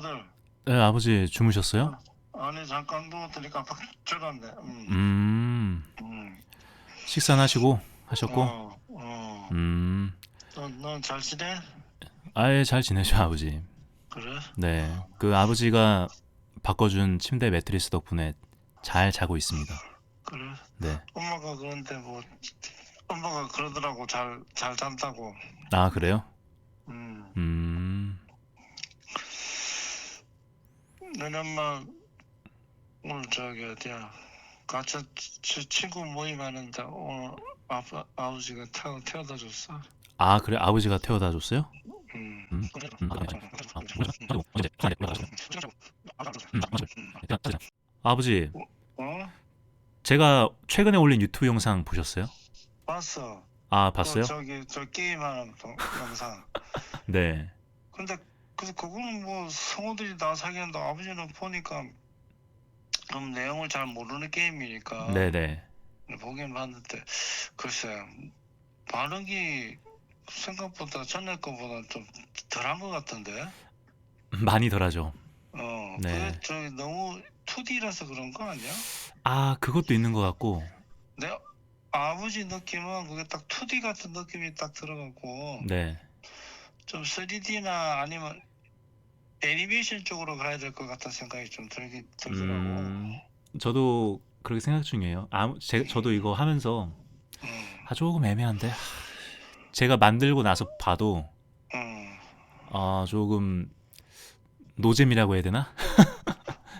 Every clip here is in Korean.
아들. 네, 아버지 주무셨어요? 아니 잠깐 누워드니까 팍 들어갔네. 음. 음, 음. 식사는 하시고 하셨고, 어. 어. 음, 넌잘 지내? 아예 잘 지내죠, 아버지. 그래? 네, 그 아버지가 바꿔준 침대 매트리스 덕분에 잘 자고 있습니다. 그래. 네, 엄마가 그런데 뭐 엄마가 그러더라고 잘 잘 잔다고. 아 그래요? 음. 음, 너네 엄마 오늘 저기 어디야 같이 치- 친구 모임 하는데 오늘 아빠 아버지가 태워 태워다 줬어. 아 그래 아버지가 태워다 줬어요? 음. 음, 음, 아버지, 어? 제가 최근에 올린 유튜브 영상 보셨어요? 봤어. 아 그 봤어요? 저기 저 게임하는 동- 영상. 네, 근데 그래서 그거는 뭐 성우들이 나 사귀는데 아버지는 보니까 그럼 내용을 잘 모르는 게임이니까 네, 네. 보긴 봤는데 글쎄 반응이 생각보다 전에 거보다 좀 덜한 것 같던데. 많이 덜하죠. 어, 네. 그 저기 너무 2D라서 그런 거 아니야? 아 그것도 있는 것 같고, 내 아버지 느낌은 그게 딱 2D 같은 느낌이 딱 들어가고 네. 좀 3D나 아니면 애니메이션 쪽으로 가야 될 것 같다는 생각이 좀 들긴 들더라고. 음, 저도 그렇게 생각 중이에요. 아, 제, 저도 이거 하면서 음, 아 조금 애매한데 하, 제가 만들고 나서 봐도 음. 아 조금 노잼이라고 해야 되나?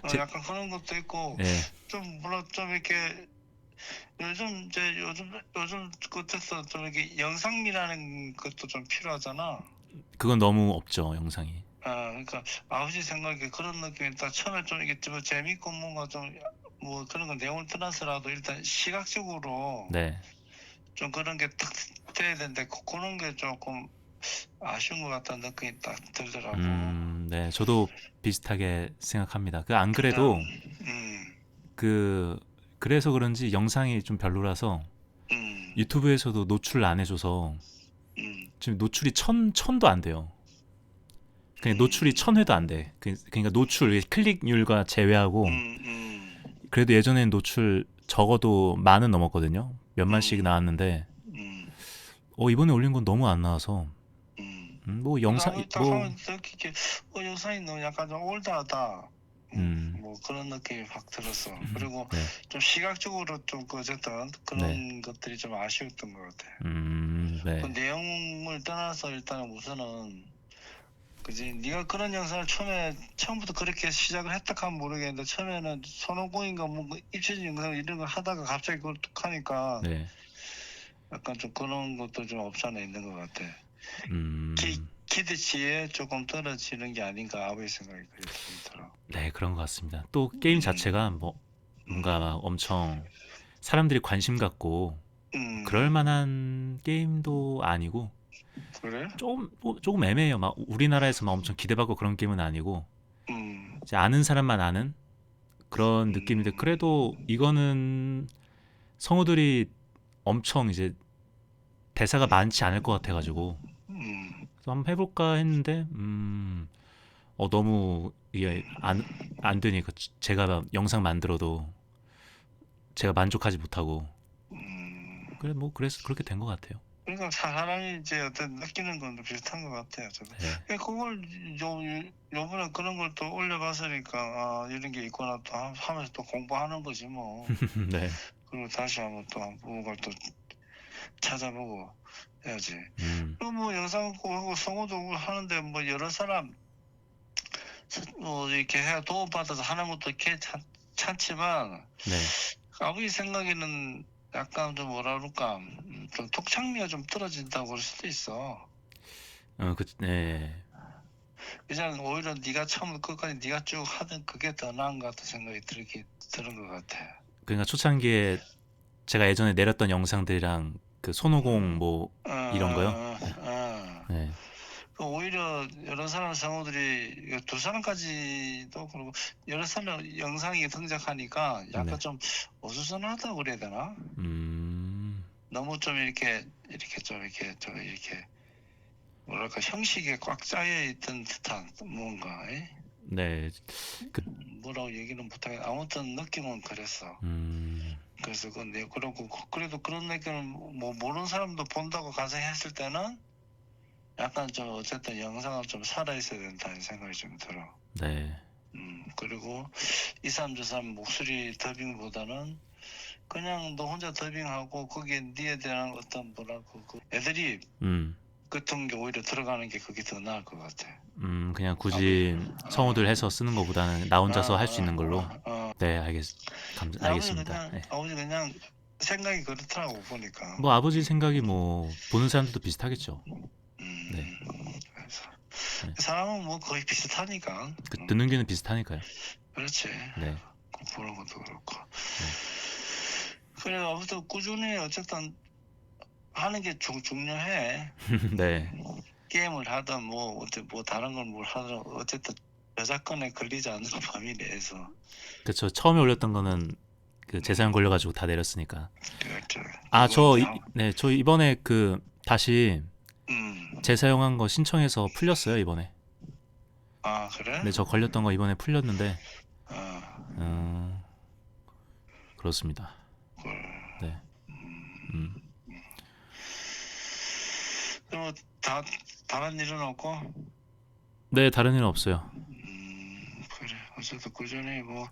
어, 제- 약간 그런 것도 있고 네, 좀 물론 좀 이렇게 요즘 이제 요즘 요즘 끝에서 좀 이렇게 영상미라는 것도 좀 필요하잖아. 그건 너무 없죠 영상이. 아, 그러니까 아버지 생각에 그런 느낌이 딱 처음에 좀 이게 좀 재밌고 뭔가 좀 뭐 그런 거 내용을 떠나서라도 일단 시각적으로 네, 좀 그런 게딱 돼야 되는데 그- 그런 게 조금 아쉬운 것 같다는 느낌이 딱 들더라고. 음, 네, 저도 비슷하게 생각합니다. 그 안 그래도 음, 그 그래서 그런지 영상이 좀 별로라서 음, 유튜브에서도 노출을 안 해줘서 음, 지금 노출이 천 천도 안 돼요. 그냥 노출이 천 회도 안 돼. 그- 그러니까 노출 클릭률과 제외하고 음, 음, 그래도 예전엔 노출 적어도 만은 넘었거든요. 몇만씩 음. 나왔는데 음, 어 이번에 올린 건 너무 안 나와서 뭐 영상 뭐 느끼게 어 영상이 너무 약간 좀 올드하다. 음. 뭐 그런 느낌이 확 들었어. 그리고 네. 좀 시각적으로 좀그 어쨌든 그런 것들이 좀 아쉬웠던 것 같아. 음, 네. 그 내용을 떠나서 일단은 우선은 그지 네가 그런 영상을 처음에 처음부터 그렇게 시작을 했다 하면 모르겠는데 처음에는 손오공인가 뭐 입체적 영상 이런 걸 하다가 갑자기 그걸 뚝 하니까 네. 약간 좀 그런 것도 좀 않아 있는 것 같아. 음. 기, 기대치에 조금 떨어지는 게 아닌가 아버지 생각이 그렇게 들더라. 네, 그런 것 같습니다. 또 게임 자체가 뭐 뭔가 막 엄청 사람들이 관심 갖고 음, 그럴 만한 게임도 아니고 그래? 조금 뭐 조금 애매해요. 막 우리나라에서 막 엄청 기대받고 그런 게임은 아니고 음, 이제 아는 사람만 아는 그런 느낌인데 그래도 이거는 성우들이 엄청 이제 대사가 많지 않을 것 같아가지고 음, 그래서 한번 해볼까 했는데 음, 어 너무 이게 안, 안 되니까 제가 영상 만들어도 제가 만족하지 못하고 음. 그래 뭐 그래서 그렇게 된 것 같아요. 그러니까 사람이 이제 어떤 느끼는 건 비슷한 것 같아요. 저도. 네. 예, 그걸 요 요번에 그런 걸 또 올려봤으니까 아 이런 게 있구나 또 하- 하면서 또 공부하는 거지 뭐. 네. 그리고 다시 한번 또 한번 그걸 또 찾아보고 해야지. 음, 그리고 뭐 영상 꼭 하고 성우도 하는데 뭐 여러 사람 뭐 이렇게 해 도움 받아서 하는 것도 괜찮 지만 네. 아버지 생각에는 약간 좀 뭐라 그럴까 음, 좀 독창미가 좀 떨어진다고 그럴 수도 있어. 어, 그, 네. 이제는 오히려 네가 처음부터 끝까지 네가 쭉 하던 그게 더 나은 것 같은 생각이 들기 드는 것 같아. 그러니까 초창기에 제가 예전에 내렸던 영상들이랑 그 손오공 뭐 어, 이런 거요? 어, 어. 네. 그 오히려 여러 사람 성우들이 두 사람까지도 그리고 여러 사람 영상이 등장하니까 약간 네. 좀 어수선하다고 그래야 되나? 음, 너무 좀 이렇게 이렇게 좀 이렇게 좀 이렇게 뭐랄까 형식에 꽉 짜여 있던 듯한 뭔가. 에? 네. 뭐라고 얘기는 못하게 아무튼 느낌은 그랬어. 음. 그래서 근데 그러고 그래도 그런 느낌을 뭐 모르는 사람도 본다고 가정했을 때는 약간 좀 어쨌든 영상은 좀 살아 있어야 된다는 생각이 좀 들어. 네. 음 그리고 이 사람 저 사람 목소리 더빙보다는 그냥 너 혼자 더빙하고 거기에 니에 대한 어떤 뭐라고 그 애들이 음. 같은 게 오히려 들어가는 게 그게 더 나을 것 같아. 음, 그냥 굳이 성우들 해서 쓰는 것보다는 나 혼자서 아, 할수 있는 걸로. 어, 어. 네, 알겠, 감, 알겠습니다. 그냥 네. 아버지 그냥 생각이 그렇더라고 보니까. 뭐 아버지 생각이 뭐 보는 사람들도 비슷하겠죠. 음, 네. 그래서 네. 그 사람은 뭐 거의 비슷하니까. 그 음, 듣는 귀는 비슷하니까요. 그렇지. 네. 그 보는 것도 그렇고. 그래 아무튼 꾸준히 어쨌든 하는 게 중, 중요해. 네. 게임을 하든 뭐 어때 뭐 다른 걸 뭘 하든 어쨌든 저작권에 걸리지 않는 범위 내에서 그렇죠. 처음에 올렸던 거는 그 재산 걸려 가지고 다 내렸으니까. 그렇죠. 아, 저 그거 이- 네, 저 이번에 그 다시 음. 재사용한 거 신청해서 풀렸어요, 이번에. 아 그래? 네, 저 걸렸던 거 이번에 풀렸는데 어. 음. 그렇습니다. 그걸. 네. 음. 그럼 다 다른 일은 없고. 네, 다른 일은 없어요. 음, 그래. 어쨌든 꾸준히 뭐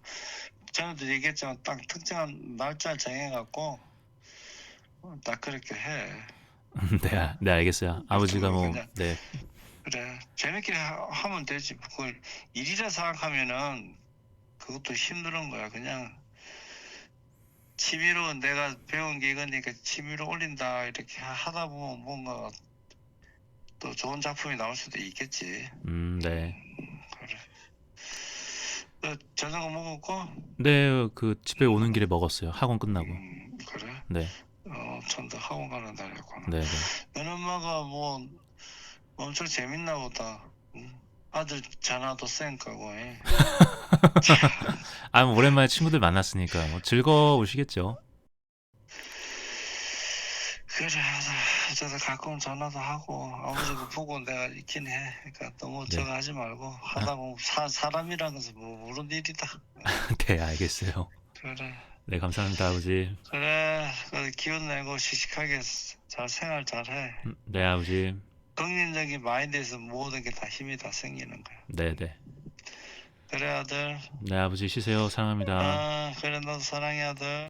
전에도 얘기했지만 딱 특정한 날짜를 정해갖고 어, 딱 그렇게 해. 네, 아- 네, 알겠어요. 아버지가 뭐 네. 그래. 재밌게 하, 하면 되지. 그걸 일이라 생각하면은 그것도 힘든 거야. 그냥 취미로 내가 배운 게 이거니까 취미로 올린다 이렇게 하- 하다 보면 뭔가 또 좋은 작품이 나올 수도 있겠지. 음, 네. 그래. 너 저녁 먹었고? 네, 그 집에 오는 길에 먹었어요. 학원 끝나고. 음, 그래. 네. 어, 전도 학원 가는 날이었구나. 네, 네. 너네 엄마가 뭐 엄청 재밌나 보다. 응? 아들 전화도 쌩까고 해. 아, 뭐 오랜만에 친구들 만났으니까 뭐 즐거우시겠죠. 그래, 어쨌든 가끔 전화도 하고 아버지도 보고 내가 있긴 해. 그러니까 너무 네. 저거 하지 말고 하다 보면 사, 사람이라는 것은 뭐 모르는 일이다. 네, 알겠어요. 그래, 네, 감사합니다, 아버지. 그래. 그래, 기운 내고 씩씩하게 잘 생활 잘해. 음, 네, 아버지. 긍정적인 마인드에서 모든 게 다 힘이 다 생기는 거야. 네, 네. 그래 아들. 네, 아버지 쉬세요. 사랑합니다. 아, 그래 너도 사랑해 아들.